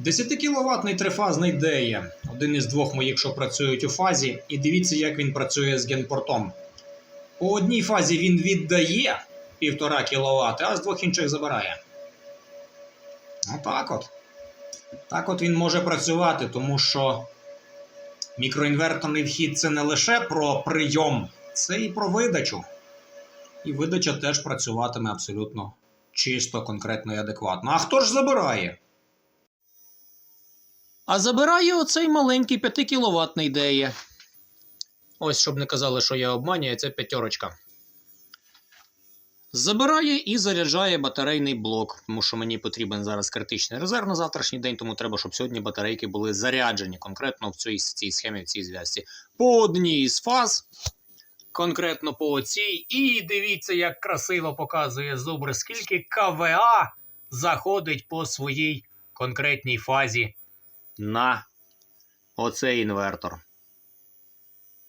10 кіловатний трифазний деє. Один із двох моїх, що працюють у фазі, і дивіться, як він працює з генпортом. По одній фазі він віддає 1,5 кВт, а з двох інших забирає. Отак от. Так от він може працювати, тому що мікроінверторний вхід це не лише про прийом, це і про видачу. І видача теж працюватиме абсолютно чисто, конкретно і адекватно. А хто ж забирає? А забирає оцей маленький 5 кіловатний деє. Ось, щоб не казали, що я обманюю, це п'ятерочка. Забирає і заряджає батарейний блок, тому що мені потрібен зараз критичний резерв на завтрашній день, тому треба, щоб сьогодні батарейки були заряджені конкретно в цій, в цій схемі, в цій зв'язці. По одній з фаз, конкретно по оцій. І дивіться, як красиво показує зубр, скільки КВА заходить по своїй конкретній фазі на оцей інвертор.